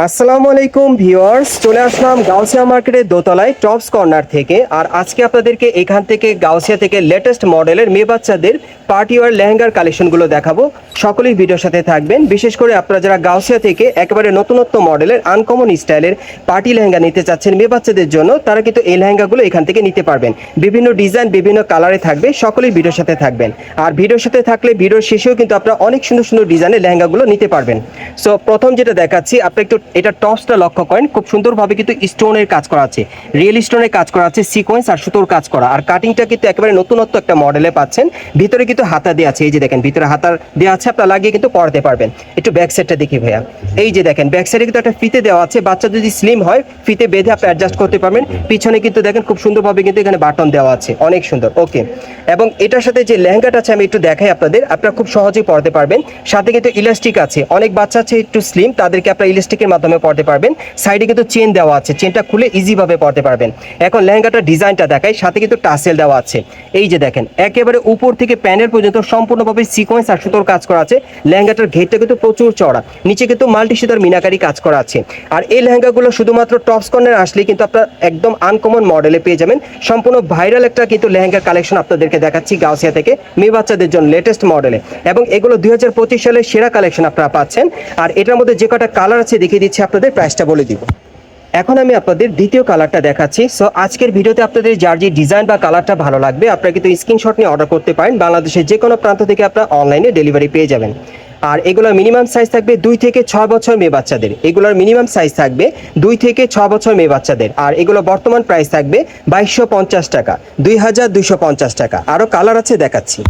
আসসালামু আলাইকুম ভিউয়ার্স, চলে আসলাম গাউসিয়া মার্কেটের দোতলায় টপস কর্নার থেকে। আর আজকে আপনাদেরকে এখান থেকে গাউসিয়া থেকে লেটেস্ট মডেলের মেয়ে বাচ্চাদের পার্টি ওয়ার লেহেঙ্গার কালেকশনগুলো দেখাবো। সকলেই ভিডিওর সাথে থাকবেন। বিশেষ করে আপনারা যারা গাউসিয়া থেকে একেবারে নতুনত্ব মডেলের আনকমন স্টাইলের পার্টি লেহেঙ্গা নিতে চাচ্ছেন মেয়ে বাচ্চাদের জন্য, তারা কিন্তু এই লেহেঙ্গাগুলো এখান থেকে নিতে পারবেন। বিভিন্ন ডিজাইন, বিভিন্ন কালারে থাকবে। সকলেই ভিডিওর সাথে থাকবেন। আর ভিডিওর সাথে থাকলে ভিডিওর শেষেও কিন্তু আপনারা অনেক সুন্দর সুন্দর ডিজাইনের লেহেঙ্গাগুলো নিতে পারবেন। সো প্রথম যেটা দেখাচ্ছি, আপনি একটু এটা টপসটা লক্ষ্য করেন। খুব সুন্দরভাবে কিন্তু স্টোনের কাজ করা আছে। রিয়েল স্টোনের কাজ করা আছে, সিকোয়েন্স আর সুতোর কাজ করা। আর কাটিংটা কিন্তু একেবারে নতুনত্ব একটা মডেলে পাচ্ছেন। ভিতরে কিন্তু হাতা দেওয়া আছে, এই যে দেখেন, ভিতরে হাতার দেওয়া আছে, আপনারা লাগিয়ে কিন্তু পড়াতে পারবেন। একটু ব্যাক সাইডটা দেখি ভাইয়া। এই যে দেখেন ব্যাক সাইডে কিন্তু একটা ফিতে দেওয়া আছে, বাচ্চা যদি স্লিম হয়, ফিতে বেঁধে আপনি অ্যাডজাস্ট করতে পারবেন। পিছনে কিন্তু দেখেন, খুব সুন্দরভাবে কিন্তু এখানে বাটন দেওয়া আছে, অনেক সুন্দর ওকে এবং এটার সাথে যে লেহেঙ্গাটা আছে, আমি একটু দেখাই আপনাদের, আপনারা খুব সহজেই পড়তে পারবেন। সাথে কিন্তু ইলাস্টিক আছে, অনেক বাচ্চা আছে একটু স্লিম তাদেরকে আপনারা ইলাস্টিকের মাধ্যমে পড়তে পারবেন। সাইডে কিন্তু চেন দেওয়া আছে চেনটা খুলে ইজিভাবে পড়তে পারবেন। এখন লেহেঙ্গাটার ডিজাইনটা দেখাই, সাথে কিন্তু টাসেল দেওয়া আছে। এই যে দেখেন, একেবারে উপর থেকে প্যানেল পর্যন্ত সম্পূর্ণভাবে সিকোয়েন্স আর সুতোর কাজ করা আছে। লেহেঙ্গাটার ঘেরটা কিন্তু প্রচুর চড়া নিচে কিন্তু মাল্টি সুতার মিনাকারি কাজ করা আছে। আর এই লেহেঙ্গাগুলো শুধুমাত্র টপস কর্নার আসলেই কিন্তু আপনার একদম আনকমন মডেলে পেয়ে যাবেন। সম্পূর্ণ ভাইরাল একটা কিন্তু লেহেঙ্গার কালেকশন আপনাদেরকে দেখাচ্ছি গাউসিয়া থেকে, মেয়ে বাচ্চাদের জন্য লেটেস্ট মডেলে এবং এগুলো দুই সালের সেরা কালেকশন আপনারা পাচ্ছেন। আর এটার মধ্যে যে কটা কালার আছে দেখিয়ে দিচ্ছি আপনাদের প্রাইসটা বলে দিব। এখন আমি আপনাদের দ্বিতীয় কালারটা দেখাচ্ছি। সো আজকের ভিডিওতে আপনাদের যার যে ডিজাইন বা কালারটা ভালো লাগবে, আপনারা কিন্তু স্ক্রিনশট নিয়ে অর্ডার করতে পারেন। বাংলাদেশের যে কোনো প্রান্ত থেকে আপনারা অনলাইনে ডেলিভারি পেয়ে যাবেন। আর এগুলোর মিনিমাম সাইজ থাকবে দুই থেকে ছয় বছর মেয়ে বাচ্চাদের। এগুলোর মিনিমাম সাইজ থাকবে দুই থেকে ছয় বছর মেয়ে বাচ্চাদের। আর এগুলো বর্তমান প্রাইস থাকবে বাইশশো টাকা, দুই হাজার দুইশো পঞ্চাশ টাকা। আরও কালার আছে দেখাচ্ছি।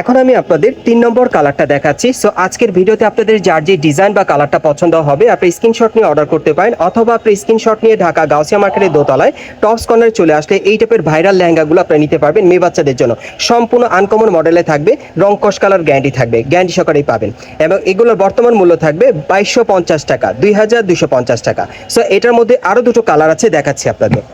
এখন আমি আপনাদের তিন নম্বর কালারটা দেখাচ্ছি। সো আজকের ভিডিওতে আপনাদের যার যে ডিজাইন বা কালারটা পছন্দ হবে, আপনি স্ক্রিনশট নিয়ে অর্ডার করতে পারেন, অথবা আপনি স্ক্রিনশট নিয়ে ঢাকা গাউসিয়া মার্কেটের দোতলায় টপস কর্নারে চলে আসলে এই টাইপের ভাইরাল লেহেঙ্গাগুলো আপনি নিতে পারবেন মেয়ে বাচ্চাদের জন্য। সম্পূর্ণ আনকমন মডেলে থাকবে, রং কস কালার গ্যারান্টি থাকবে গ্যারান্টি সহকারেই পাবেন। এবং এগুলোর বর্তমান মূল্য থাকবে বাইশশো টাকা, দুই হাজার দুইশো পঞ্চাশ টাকা। সো এটার মধ্যে আরও দুটো কালার আছে, দেখাচ্ছি আপনাদের।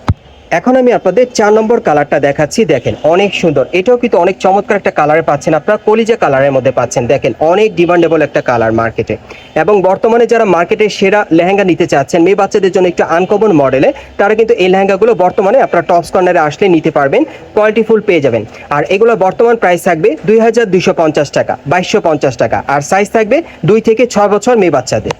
এখন আমি আপনাদের চার নম্বর কালারটা দেখাচ্ছি, দেখেন, অনেক সুন্দর। এটাও কিন্তু অনেক চমৎকার একটা কালারে পাচ্ছেন আপনারা, কলিজা কালারের মধ্যে পাচ্ছেন, দেখেন, অনেক ডিমান্ডেবল একটা কালার মার্কেটে। এবং বর্তমানে যারা মার্কেটে সেরা লেহেঙ্গা নিতে চাচ্ছেন, মেয়ে বাচ্চাদের জন্য একটু আনকমন মডেলে তারা কিন্তু এই লেহেঙ্গাগুলো বর্তমানে আপনারা টপস কর্নারে আসলে নিতে পারবেন কোয়ালিটি ফুল পেয়ে যাবেন। আর এগুলো বর্তমান প্রাইস থাকবে দুই হাজার দুইশো পঞ্চাশ টাকা, বাইশশো টাকা। আর সাইজ থাকবে দুই থেকে ছয় বছর মেয়ে বাচ্চাদের।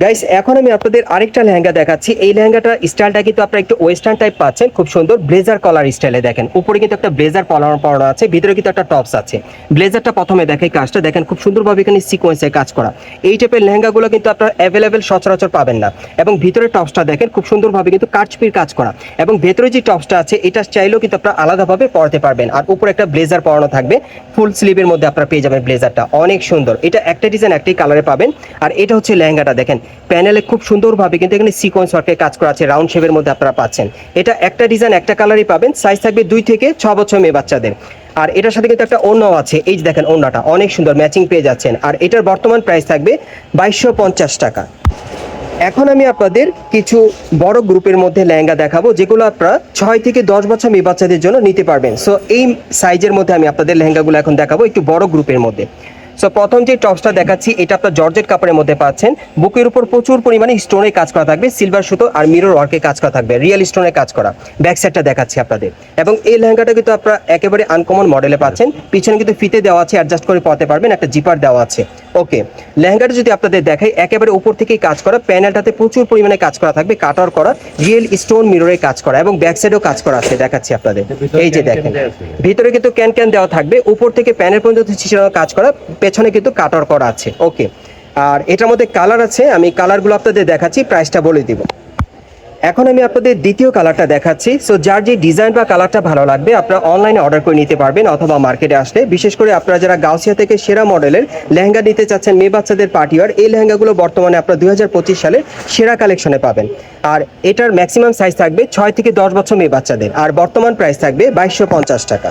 গাইস এখন আমি আপনাদের আরেকটা লেহেঙ্গা দেখাচ্ছি। এই লেহেঙ্গাটার স্টাইলটা কিন্তু আপনারা একটু ওয়েস্টার্ন টাইপ পাচ্ছেন, খুব সুন্দর ব্লেজার কলার স্টাইলে দেখেন। উপরে কিন্তু একটা ব্লেজার পলানো পড়ানো আছে, ভিতরে কিন্তু একটা টপস আছে। ব্লেজারটা প্রথমে দেখে কাজটা, দেখেন খুব সুন্দরভাবে এখানে সিকোয়েন্সে কাজ করা। এই টাইপের লেহেঙ্গাগুলো কিন্তু আপনারা অ্যাভেলেবেল সচরাচর পাবেন না। এবং ভিতরে টপসটা দেখেন, খুব সুন্দরভাবে কিন্তু কাচপির কাজ করা। এবং ভেতরে যে টপসটা আছে, এটা চাইলেও কিন্তু আপনারা আলাদাভাবে পরতে পারবেন। আর উপরে একটা ব্লেজার পরানো থাকবে ফুল স্লিভের মধ্যে আপনারা পেয়ে যাবেন ব্লেজারটা অনেক সুন্দর। এটা একটা ডিজাইন একটাই কালারে পাবেন। আর এটা হচ্ছে লেহেঙ্গাটা দেখেন প্যানেলে খুব সুন্দরভাবে কিন্তু এখানে সিকোয়েন্স ওয়ার্কের কাজ করা আছে রাউন্ড শেপের মধ্যে আপনারা পাচ্ছেন। এটা একটা ডিজাইন একটা কালারই পাবেন সাইজ থাকবে দুই থেকে ছ বছর মেয়ে বাচ্চাদের। আর এটার সাথে কিন্তু একটা অন্য আছে, এই যে দেখেন অন্যটা অনেক সুন্দর ম্যাচিং পেয়ে যাচ্ছেন। আর এটার বর্তমান প্রাইস থাকবে বাইশশো পঞ্চাশ টাকা। এখন আমি আপনাদের কিছু বড় গ্রুপের মধ্যে লেহেঙ্গা দেখাবো, যেগুলো আপনারা ছয় থেকে দশ বছর মেয়ে বাচ্চাদের জন্য নিতে পারবেন। সো এই সাইজের মধ্যে আমি আপনাদের লেহেঙ্গাগুলো এখন দেখাবো, একটু বড় গ্রুপের মধ্যে। সো প্রথম যে টপসটা দেখাচ্ছি এটা আপনার জর্জেট কাপড়ের মধ্যে পাচ্ছেন। বুকের উপর প্রচুর পরিমাণে স্টোনের কাজ করা থাকবে সিলভার সুতো আর মিরর ওয়ার্কে কাজ করা থাকবে রিয়েল স্টোনের কাজ করা। ব্যাক সাইডটা দেখাচ্ছি আপনাদের। এবং এই লেহেঙ্গাটা কিন্তু আপনারা একেবারে আনকমন মডেলে পাচ্ছেন। পিছনে কিন্তু ফিতে দেওয়া আছে অ্যাডজাস্ট করে পতে পারবেন একটা জিপার দেওয়া আছে। ওকে লেহেঙ্গাটা যদি আপনাদের দেখাই একেবারে উপর থেকেই কাজ করা প্যানেলটাতে প্রচুর পরিমাণে কাজ করা থাকবে কাটার করা রিয়েল স্টোন মিররে কাজ করা এবং ব্যাক সাইডেও কাজ করা আছে দেখাচ্ছি আপনাদের। এই যে দেখেন। ভিতরে কিন্তু ক্যান ক্যান দেওয়া থাকবে উপর থেকে প্যানেল পর্যন্ত কাজ করা পেছনে কিন্তু কাটার করা আছে। ওকে আর এটার মধ্যে কালার আছে, আমি কালারগুলো আপনাদের দেখাচ্ছি প্রাইসটা বলে দিব। এখন আমি আপনাদের দ্বিতীয় কালারটা দেখাচ্ছি। সো যার যে ডিজাইন বা কালারটা ভালো লাগবে, আপনারা অনলাইনে অর্ডার করে নিতে পারবেন অথবা মার্কেটে আসলে। বিশেষ করে আপনারা যারা গাউসিয়া থেকে সেরা মডেলের লেহেঙ্গা নিতে চাচ্ছেন, মেয়ে বাচ্চাদের পার্টিওয়ার এই লেহেঙ্গাগুলো বর্তমানে আপনারা দুই সালের সেরা কালেকশনে পাবেন। আর এটার ম্যাক্সিমাম সাইজ থাকবে ছয় থেকে দশ বছর মেয়ে বাচ্চাদের। আর বর্তমান প্রাইস থাকবে বাইশশো টাকা।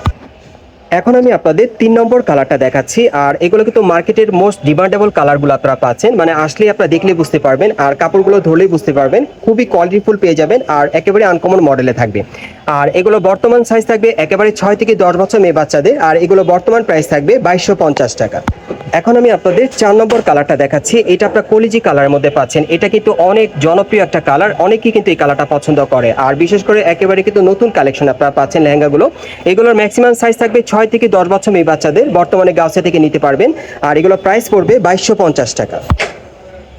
এখন আমি আপনাদের তিন নম্বর কালারটা দেখাচ্ছি, আর এগুলো কিন্তু মার্কেটের মোস্ট ডিমান্ডেবল কালারগুলো আপনারা পাচ্ছেন। মানে আসলেই আপনারা দেখলে বুঝতে পারবেন, আর কাপড়গুলো ধরলেই বুঝতে পারবেন, খুবই কোয়ালিটিফুল পেয়ে যাবেন, আর একেবারে আনকমন মডেলে থাকবে। আর এগুলো বর্তমান সাইজ থাকবে একেবারে ছয় থেকে দশ বছর মেয়ে বাচ্চাদের, আর এগুলো বর্তমান প্রাইস থাকবে বাইশশো পঞ্চাশ টাকা। এখন আমি আপনাদের চার নম্বর কালারটা দেখাচ্ছি, এটা আপনার কলিজি কালারের মধ্যে পাচ্ছেন। এটা কিন্তু অনেক জনপ্রিয় একটা কালার অনেকেই কিন্তু এই কালারটা পছন্দ করে। আর বিশেষ করে একেবারে কিন্তু নতুন কালেকশন আপনারা পাচ্ছেন লেহেঙ্গাগুলো। এগুলোর ম্যাক্সিমাম সাইজ থাকবে ছয় থেকে দশ বছর মেয়ে বাচ্চাদের বর্তমানে গাউসিয়া থেকে নিতে পারবেন। আর এগুলো প্রাইস পড়বে বাইশশো পঞ্চাশ টাকা।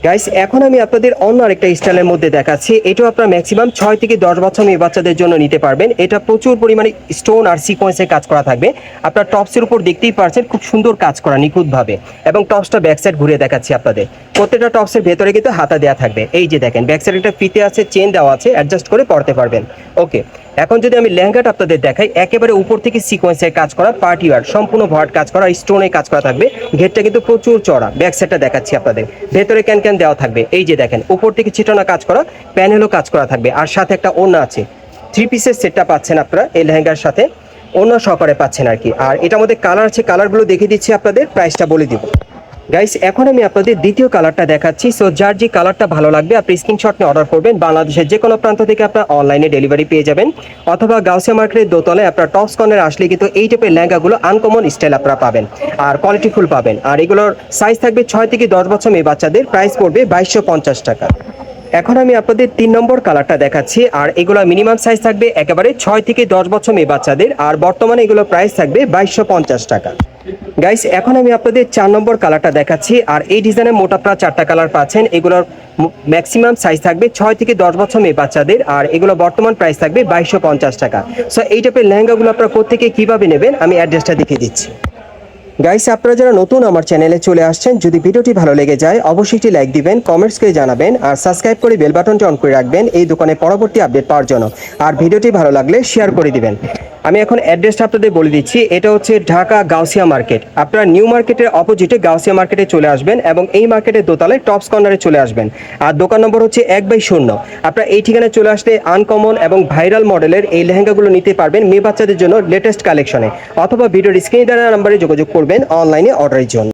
গাইস এখন আমি আপনাদের অন্য আরেকটা স্টাইলের মধ্যে দেখাচ্ছি। এটাও আপনার ম্যাক্সিমাম ছয় থেকে দশ বছর মেয়ে বাচ্চাদের জন্য নিতে পারবেন। এটা প্রচুর পরিমাণে স্টোন আর সিকোয়েন্সের কাজ করা থাকবে। আপনার টপসের উপর দেখতেই পারছেন খুব সুন্দর কাজ করা নিখুঁতভাবে। এবং টপসটা ব্যাক সাইড ঘুরে দেখাচ্ছি আপনাদের। প্রত্যেকটা টপসের ভেতরে কিন্তু হাতা দেওয়া থাকবে। এই যে দেখেন ব্যাক সাইড একটা ফিতে আছে চেন দেওয়া আছে অ্যাডজাস্ট করে পড়তে পারবেন। ওকে এখন যদি আমি লেহেঙ্গাটা আপনাদের দেখাই, একেবারে উপর থেকে সিকোয়েন্সের কাজ করা পার্টি ওয়ার সম্পূর্ণ ভরাট কাজ করা স্টোনে কাজ করা থাকবে। ঘেরটা কিন্তু প্রচুর চড়া ব্যাক সাইডটা দেখাচ্ছি আপনাদের। ভেতরে ক্যান ক্যান দেওয়া থাকবে। এই যে দেখেন, উপর থেকে ছিটানো কাজ করা প্যানেলও কাজ করা থাকবে। আর সাথে একটা ওড়না আছে। থ্রি পিসের সেটটা পাচ্ছেন আপনারা এই লেহেঙ্গার সাথে। অন্য সহকারে পাচ্ছেন আর কি। আর এটার মধ্যে কালার আছে কালারগুলো দেখিয়ে দিচ্ছি আপনাদের প্রাইসটা বলে দিব। গাইস এখন আমি আপনাদের দ্বিতীয় কালারটা দেখাচ্ছি। সো যার যে কালারটা ভালো লাগবে, আপনি স্ক্রিনশট নিয়ে অর্ডার করবেন। বাংলাদেশের যে কোনো প্রান্ত থেকে আপনার অনলাইনে ডেলিভারি পেয়ে যাবেন। অথবা গাউসিয়া মার্কেটের দোতলায় আপনার টপস কর্নার আসলে কিন্তু এই টাইপের লেহেঙ্গাগুলো আনকমন স্টাইল আপনারা পাবেন। আর কোয়ালিটিফুল পাবেন। আর এগুলোর সাইজ থাকবে ছয় থেকে দশ বছর মেয়ে বাচ্চাদের। প্রাইস পড়বে বাইশশো পঞ্চাশ টাকা। এখন আমি আপনাদের তিন নম্বর কালারটা দেখাচ্ছি। আর এগুলো মিনিমাম সাইজ থাকবে একেবারে ছয় থেকে দশ বছর মেয়ে বাচ্চাদের। আর বর্তমানে এগুলো প্রাইস থাকবে বাইশশো পঞ্চাশ টাকা। গাইস এখন আমি আপনাদের চার নম্বর কালারটা দেখাচ্ছি, আর এই ডিজাইনের মোট আপনারা চারটা কালার পাচ্ছেন। এগুলোর ম্যাক্সিমাম সাইজ থাকবে ছয় থেকে দশ বছর মেয়ে বাচ্চাদের, আর এগুলো বর্তমান প্রাইস থাকবে বাইশশো পঞ্চাশ টাকা। সো এই টাইপের লেহেঙ্গাগুলো আপনারা কোথেকে কীভাবে নেবেন, আমি অ্যাড্রেসটা দেখিয়ে দিচ্ছি। গাইস আপনারা যারা নতুন আমার চ্যানেলে চলে আসছেন, যদি ভিডিওটি ভালো লেগে যায়, অবশ্যই একটি লাইক দিবেন কমেন্টস করে জানাবেন, আর সাবস্ক্রাইব করে বেল বাটনটি অন করে রাখবেন, এই দোকানে পরবর্তী আপডেট পাওয়ার জন্য। আর ভিডিওটি ভালো লাগলে শেয়ার করে দিবেন। আমি এখন অ্যাড্রেসটা আপনাদের বলে দিচ্ছি। এটা হচ্ছে ঢাকা গাউসিয়া মার্কেট। আপনারা নিউ মার্কেটের অপোজিটে গাউসিয়া মার্কেটে চলে আসবেন এবং এই মার্কেটের দোতলায় টপস কর্নারে চলে আসবেন। আর দোকান নম্বর হচ্ছে এক বাই শূন্য। আপনারা এই ঠিকানায় চলে আসলে আনকমন এবং ভাইরাল মডেলের এই লেহেঙ্গাগুলো নিতে পারবেন মেয়ে বাচ্চাদের জন্য লেটেস্ট কালেকশনে অথবা ভিডিওর স্ক্রিনে দেওয়া নাম্বারে যোগাযোগ করবেন অনলাইনে অর্ডারের জন্য।